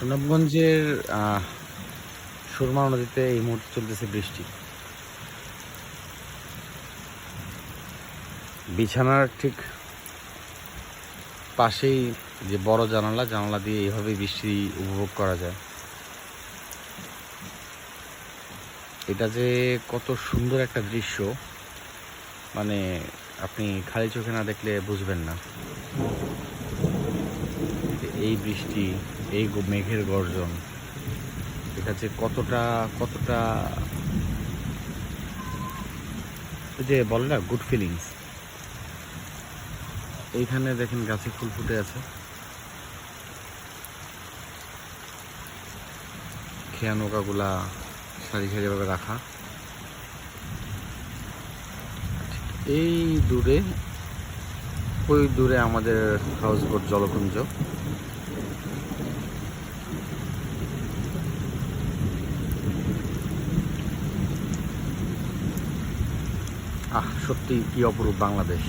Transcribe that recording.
সুনামগঞ্জের সুরমা নদীতে এই মুহূর্তে চলতেছে বৃষ্টি। বিছানার ঠিক পাশেই যে বড় জানালা জানালা দিয়ে এইভাবে বৃষ্টি উপভোগ করা যায়। এটা যে কত সুন্দর একটা দৃশ্য মানে আপনি খালি চোখে না দেখলে বুঝবেন না। এই বৃষ্টি এই মেঘের গর্জন। এটা যে কতটা কতটা যে বলে না গুড ফিলিংস এইখানে দেখেন গাছে ফুল ফুটে আছে। খেয়া নৌকাগুলা সারি সারিভাবে রাখা। এই দূরে, ওই দূরে আমাদের হাউসবোট জলকুঞ্জ। আহ সত্যি কি অপরূপ বাংলাদেশ।